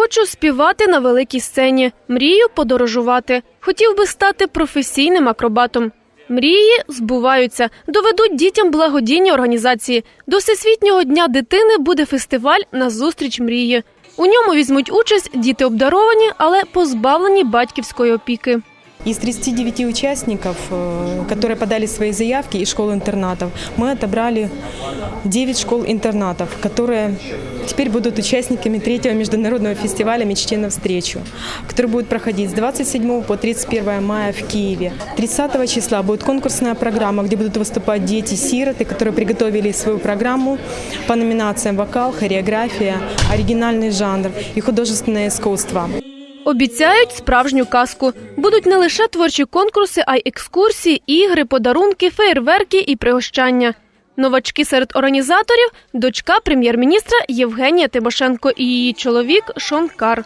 Хочу співати на великій сцені. Мрію подорожувати. Хотів би стати професійним акробатом. Мрії збуваються. Доведуть дітям благодійні організації. До Всесвітнього дня дитини буде фестиваль на зустріч мрії. У ньому візьмуть участь діти обдаровані, але позбавлені батьківської опіки. Из 39 участников, э, которые подали свои заявки из школ-интернатов, мы отобрали 9 школ-интернатов, которые теперь будут участниками третьего международного фестиваля «Мечте навстречу», который будет проходить с 27 по 31 мая в Киеве. 30 числа будет конкурсная программа, где будут выступать дети-сироты, которые приготовили свою программу по номинациям «Вокал», «Хореография», «Оригинальный жанр» и «Художественное искусство». Обіцяють справжню казку. Будуть не лише творчі конкурси, а й екскурсії, ігри, подарунки, феєрверки і пригощання. Новачки серед організаторів дочка прем'єр-міністра Євгенія Тимошенко і її чоловік Шон Кар.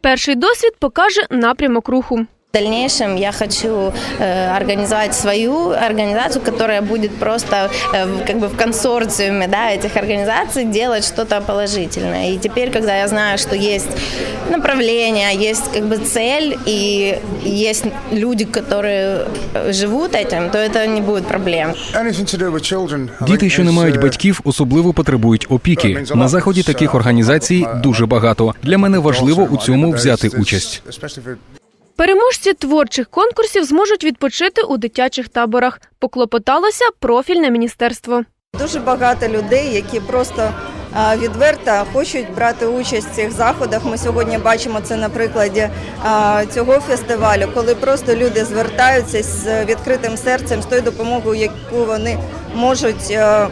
Перший досвід покаже напрямок руху. В дальнейшем я хочу э, организовать свою организацию, которая будет просто э, в- как бы в консорциуме да, этих организаций делать что-то положительное. И теперь, когда я знаю, что есть направление, есть как бы цель и есть люди, которые э, живут этим, то это не будет проблем. Діти, що не мають батьків, особливо потребують опіки. На заході таких організацій дуже багато. Для мене важливо у цьому взяти участь. Переможці творчих конкурсів зможуть відпочити у дитячих таборах. Поклопоталося профільне міністерство. Дуже багато людей, які просто відверто хочуть брати участь в цих заходах. Ми сьогодні бачимо це на прикладі цього фестивалю, коли просто люди звертаються з відкритим серцем з тою допомогою, яку вони можуть е,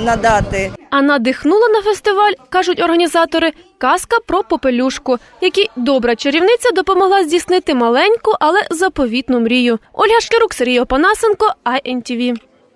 надати. А надихнула на фестиваль, кажуть організатори, казка про попелюшку, якій добра чарівниця допомогла здійснити маленьку, але заповітну мрію. Ольга Шкірук, Сергій Опанасенко, INTV.